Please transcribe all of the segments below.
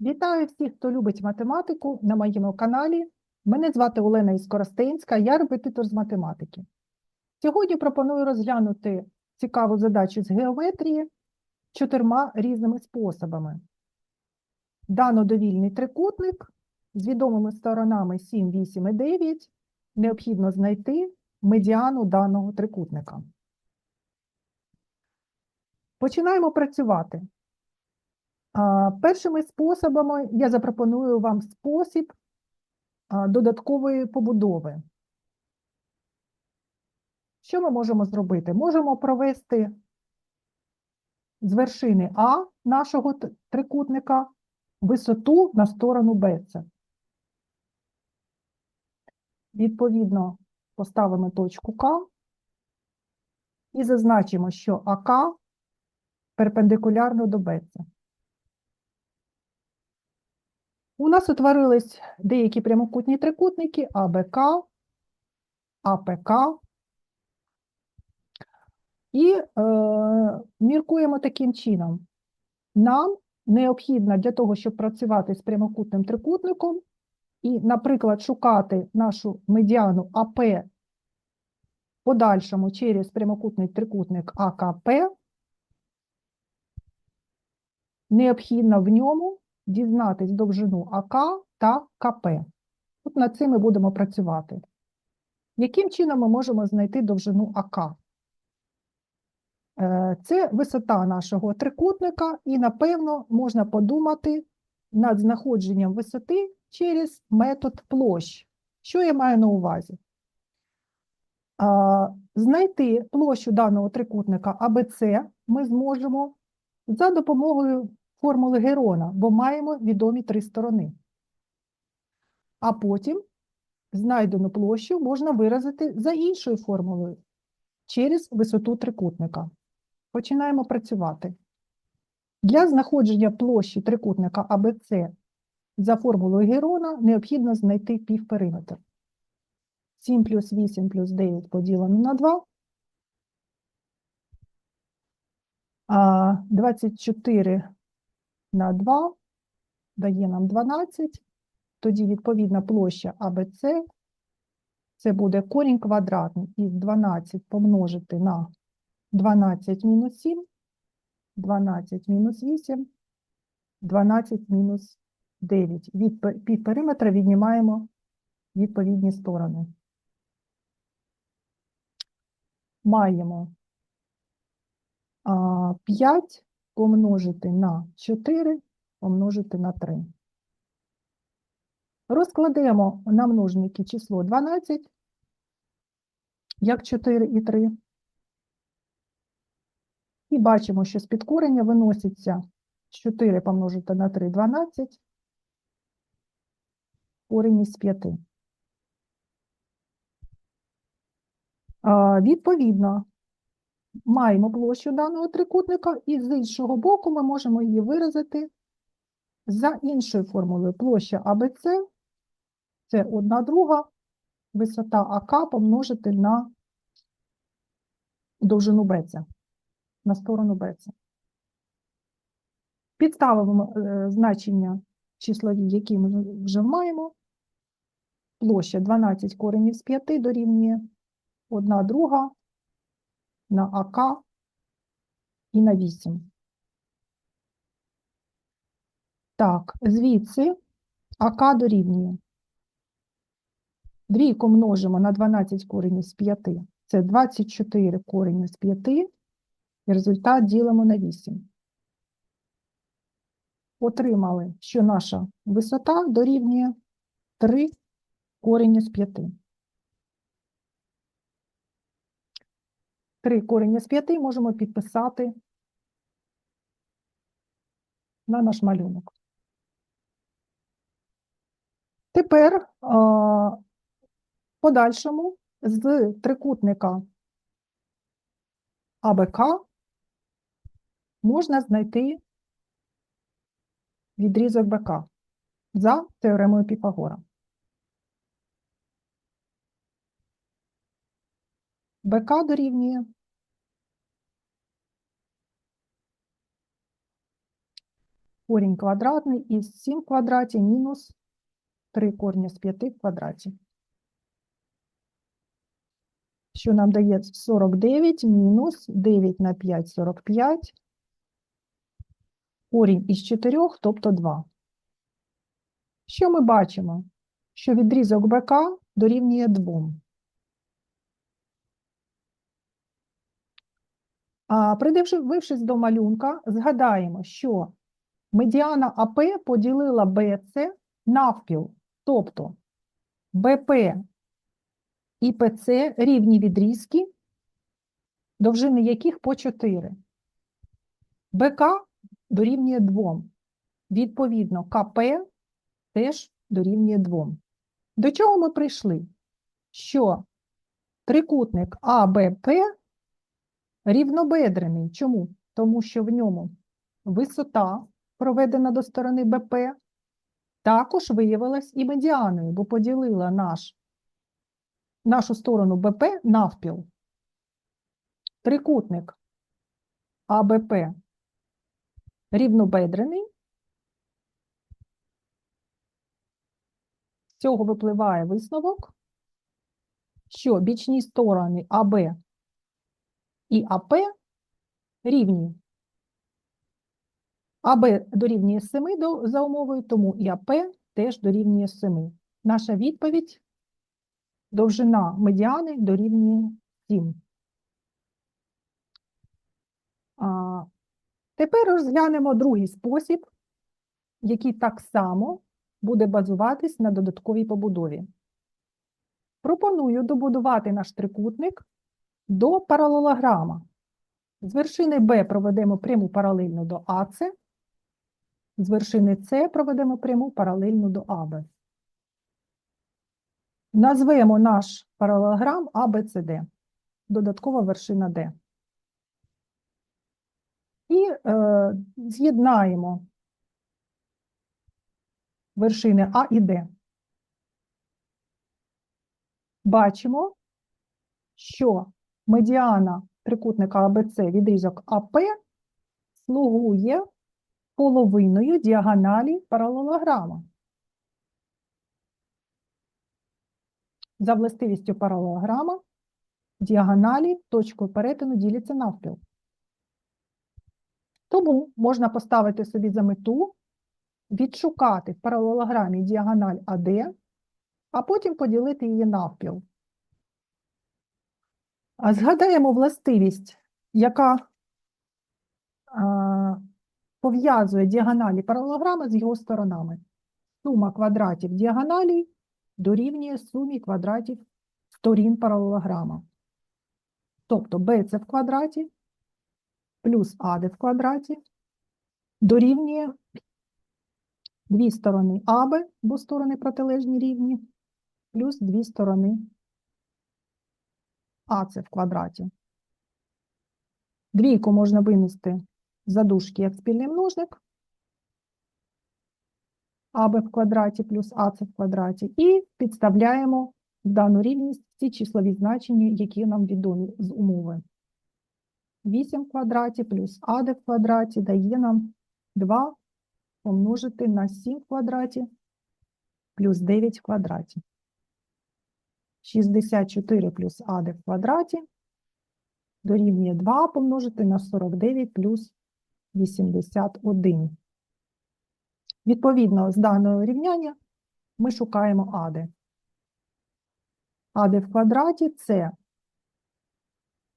Вітаю всіх, хто любить математику на моєму каналі. Мене звати Олена Іскоростенська, я репетитор з математики. Сьогодні пропоную розглянути цікаву задачу з геометрії чотирма різними способами. Дано довільний трикутник з відомими сторонами 7, 8 і 9. Необхідно знайти медіану даного трикутника. Починаємо працювати. Першими способами я запропоную вам спосіб додаткової побудови. Що ми можемо зробити? Можемо провести з вершини А нашого трикутника висоту на сторону Б. Відповідно, поставимо точку К і зазначимо, що АК перпендикулярно до БЦ. У нас утворились деякі прямокутні трикутники АБК, АПК. І е, міркуємо таким чином. Нам необхідно для того, щоб працювати з прямокутним трикутником, і, наприклад, шукати нашу медіану АП подальшому через прямокутний трикутник АКП, необхідно в ньому дізнатись довжину АК та КП. От над цим ми будемо працювати. Яким чином ми можемо знайти довжину АК? Е, Це висота нашого трикутника, і, напевно, можна подумати над знаходженням висоти через метод площ. Що я маю на увазі? Знайти площу даного трикутника АБЦ ми зможемо за допомогою формули Герона, бо маємо відомі три сторони. А потім знайдену площу можна виразити за іншою формулою через висоту трикутника. Починаємо працювати. Для знаходження площі трикутника АБЦ за формулою Герона необхідно знайти півпериметр. 7 плюс 8 плюс 9 поділено на 2. А 24 на 2 дає нам 12. Тоді відповідна площа АБЦ це буде корінь квадратний із 12 помножити на 12 мінус 7, 12 мінус 8, 12 мінус 9. Від пе- півпериметра віднімаємо відповідні сторони. Маємо а, 5 помножити на 4 помножити на 3. Розкладемо на множники число 12, як 4 і 3. І бачимо, що з підкорення виноситься 4 помножити на 3 – 12, корінь із 5. Відповідно, маємо площу даного трикутника, і з іншого боку ми можемо її виразити за іншою формулою. Площа АБЦ – це 1 друга, висота АК помножити на довжину БЦ, на сторону БЦ. Підставимо е, значення числові, які ми вже маємо. Площа 12 коренів з 5 дорівнює 1 друга на АК і на 8. Так, звідси АК дорівнює. Двійку множимо на 12 коренів з 5. Це 24 корені з 5. І результат ділимо на 8. Отримали, що наша висота дорівнює 3 корені з 5. 3 корені з 5 можемо підписати на наш малюнок. Тепер в подальшому з трикутника АБК можна знайти відрізок БК за теоремою Піфагора. БК дорівнює корінь квадратний із 7 в квадраті мінус 3 корня з 5 в квадраті. Що нам дає 49 мінус 9 на 5 – 45. Корінь із 4, тобто 2. Що ми бачимо? Що відрізок БК дорівнює 2. А придивившись до малюнка, згадаємо, що медіана АП поділила БЦ навпіл, тобто БП і ПЦ рівні відрізки, довжини яких по 4. БК дорівнює 2. Відповідно, КП теж дорівнює 2. До чого ми прийшли? Що трикутник АБП рівнобедрений. Чому? Тому що в ньому висота, проведена до сторони БП, також виявилась і медіаною, бо поділила наш, нашу сторону БП навпіл. Трикутник АБП рівнобедрений. З цього випливає висновок, що бічні сторони АБ і АП рівні. АБ дорівнює 7 до, за умовою, тому і АП теж дорівнює 7. Наша відповідь – довжина медіани дорівнює 7. А, тепер розглянемо другий спосіб, який так само буде базуватись на додатковій побудові. Пропоную добудувати наш трикутник до паралелограма. З вершини Б проведемо пряму паралельну до АЦ, з вершини С проведемо пряму паралельну до АБ. Назвемо наш паралелограм АБЦД, додаткова вершина Д. І е, з'єднаємо вершини А і Д. Бачимо, що медіана трикутника АБЦ відрізок АП слугує половиною діагоналі паралелограма. За властивістю паралелограма діагоналі точкою перетину діляться навпіл. Тому можна поставити собі за мету відшукати в паралелограмі діагональ АД, а потім поділити її навпіл. А Згадаємо властивість, яка пов'язує діагоналі паралелограма з його сторонами. Сума квадратів діагоналі дорівнює сумі квадратів сторін паралелограма. Тобто BC в квадраті плюс AD в квадраті дорівнює дві сторони АБ, бо сторони протилежні рівні, плюс дві сторони АЦ в квадраті. Двійку можна винести за дужки як спільний множник. АБ в квадраті плюс АЦ в квадраті. І підставляємо в дану рівність ці числові значення, які нам відомі з умови. 8 в квадраті плюс АД в квадраті дає нам 2 помножити на 7 в квадраті плюс 9 в квадраті. 64 плюс АД в квадраті дорівнює 2 помножити на 49 плюс 81. Відповідно, з даного рівняння ми шукаємо АД. АД в квадраті – це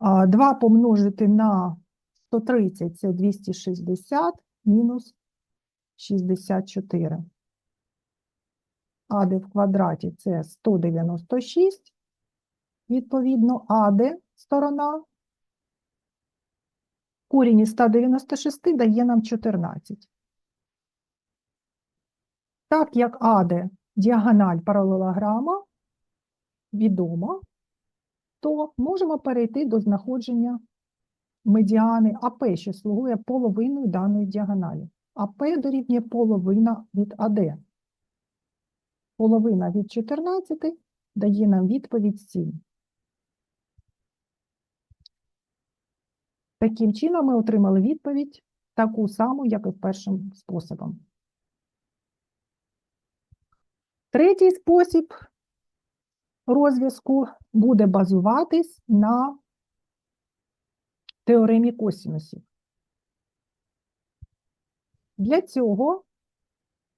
2 помножити на 130 – це 260 мінус 64. АД в квадраті – це 196. Відповідно, АД сторона корінь із 196 дає нам 14. Так як АД діагональ паралелограма відома, то можемо перейти до знаходження медіани АП, що слугує половиною даної діагоналі. АП дорівнює половина від АД. Половина від 14 дає нам відповідь 7. Таким чином ми отримали відповідь таку саму, як і першим способом. Третій спосіб розв'язку буде базуватись на теоремі косінусів. Для цього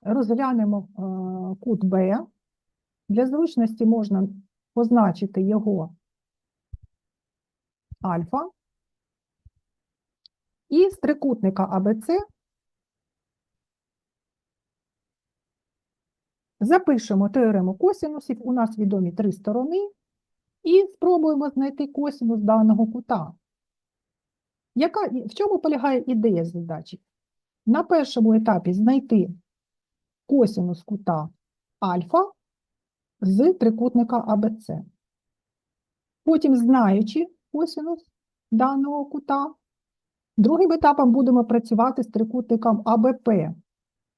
розглянемо е, кут Б. Для зручності можна позначити його альфа. І з трикутника АБЦ запишемо теорему косінусів. У нас відомі три сторони. І спробуємо знайти косінус даного кута. Яка, в чому полягає ідея задачі? На першому етапі знайти косінус кута альфа з трикутника АБЦ. Потім, знаючи косінус даного кута, другим етапом будемо працювати з трикутником АБП.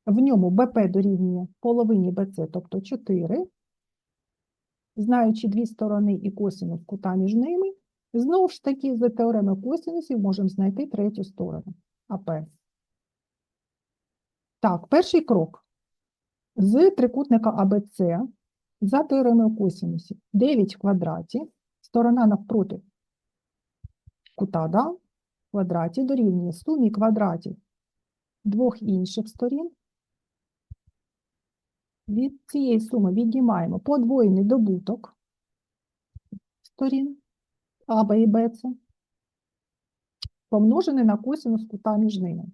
В ньому БП дорівнює половині БЦ, тобто 4. Знаючи дві сторони і косінус кута між ними, знову ж таки, за теоремою косінусів можемо знайти третю сторону АП. Так, перший крок. З трикутника АБЦ за теоремою косінусів 9 в квадраті, сторона навпроти кута, да? Квадраті дорівнює сумі квадратів двох інших сторін. Від цієї суми віднімаємо подвоєний добуток сторін А, Б і Б, це, помножений на косинус кута між ними.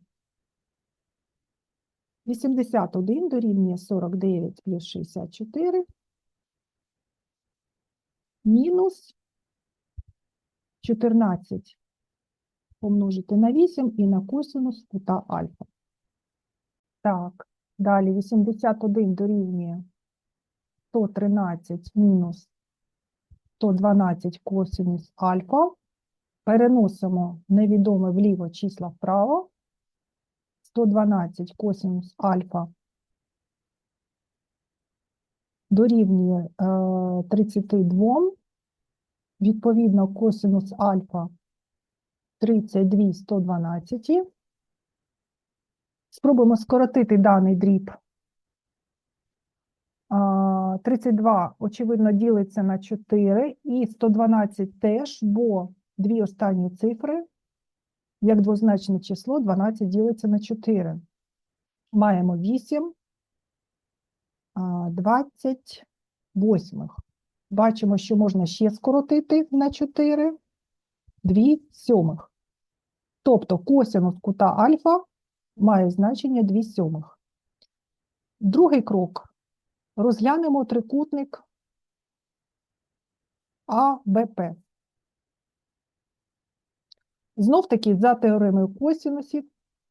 81 дорівнює 49 плюс 64 мінус 14 помножити на 8 і на косинус кута альфа. Так, далі 81 дорівнює 113 мінус 112 косинус альфа. Переносимо невідоме вліво числа вправо. 112 косинус альфа дорівнює е, 32. Відповідно, косинус альфа 32 112. Спробуємо скоротити даний дріб. 32, очевидно, ділиться на 4, і 112 теж, бо дві останні цифри, як двозначне число, 12 ділиться на 4. Маємо 8, 28. Бачимо, що можна ще скоротити на 4, 2 сьомих. Тобто косинус кута альфа має значення 2 сьомих. Другий крок. Розглянемо трикутник АБП. Знов таки, за теоремою косінусів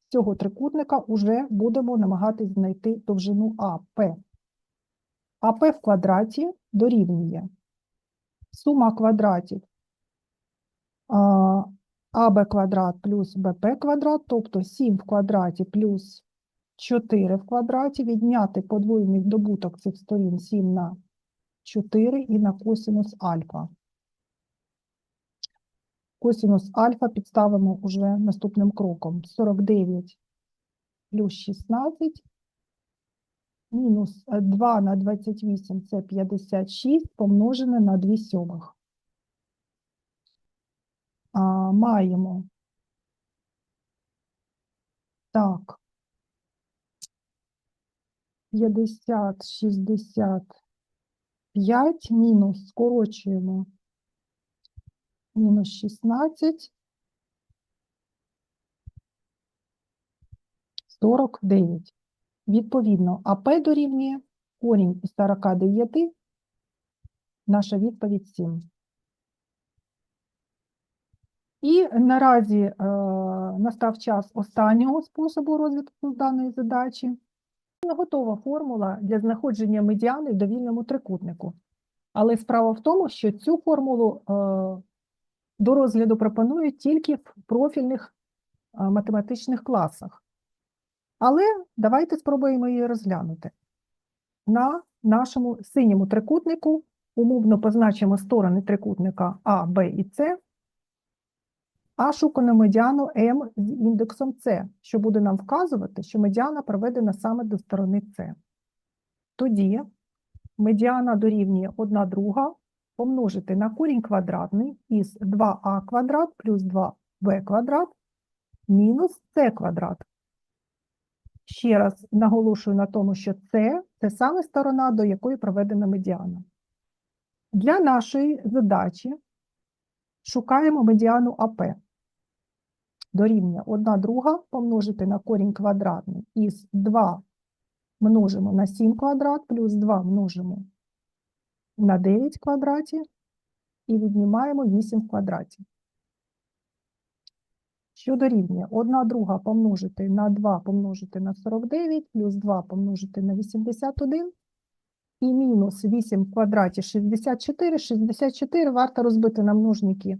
цього трикутника вже будемо намагатись знайти довжину АП. АП в квадраті дорівнює сума квадратів АБ квадрат плюс БП квадрат, тобто 7 в квадраті плюс 4 в квадраті, відняти подвоєний добуток цих сторін 7 на 4 і на косинус альфа. Косинус альфа підставимо уже наступним кроком. 49 плюс 16 мінус 2 на 28 – це 56 помножене на 2 сьомих. Маємо. Так. 50, 65 мінус скорочуємо. Мінус 16 49. Відповідно, АП дорівнює корінь із 49, наша відповідь 7. І наразі е, настав час останнього способу розвитку даної задачі. Готова формула для знаходження медіани в довільному трикутнику. Але справа в тому, що цю формулу е, до розгляду пропонують тільки в профільних е, математичних класах. Але давайте спробуємо її розглянути. На нашому синьому трикутнику умовно позначимо сторони трикутника А, Б і С. а шукану медіану М з індексом С, що буде нам вказувати, що медіана проведена саме до сторони С. Тоді медіана дорівнює 1 друга помножити на корінь квадратний із 2а квадрат плюс 2b квадрат мінус c квадрат. Ще раз наголошую на тому, що це – це саме сторона, до якої проведена медіана. Для нашої задачі шукаємо медіану АП. Дорівнює 1 друга помножити на корінь квадратний із 2 множимо на 7 квадрат плюс 2 множимо на 9 квадратів і віднімаємо 8 в квадраті. Що дорівнює? 1 друга помножити на 2 помножити на 49, плюс 2 помножити на 81, і мінус 8 в квадраті 64. 64 варто розбити на множники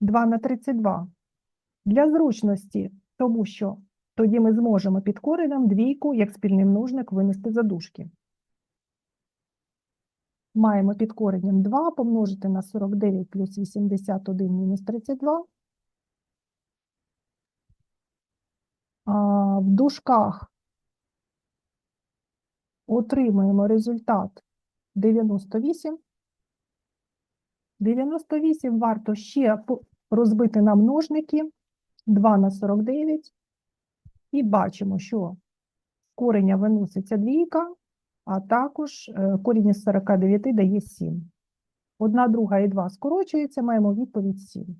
2 на 32. Для зручності, тому що тоді ми зможемо під коренем двійку, як спільний множник, винести за дужки. Маємо під коренем 2 помножити на 49 плюс 81 мінус 32. А, в дужках отримуємо результат 98. 98 варто ще розбити на множники 2 на 49. І бачимо, що з кореня виноситься двійка, а також корінь із 49 дає 7. Одна, друга і 2 скорочується, маємо відповідь 7.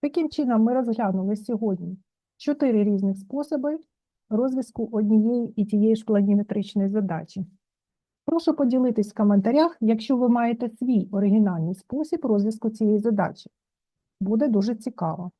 Таким чином, ми розглянули сьогодні чотири різних способи розв'язку однієї і тієї ж планіметричної задачі. Прошу поділитись в коментарях, якщо ви маєте свій оригінальний спосіб розв'язку цієї задачі. Буде дуже цікаво.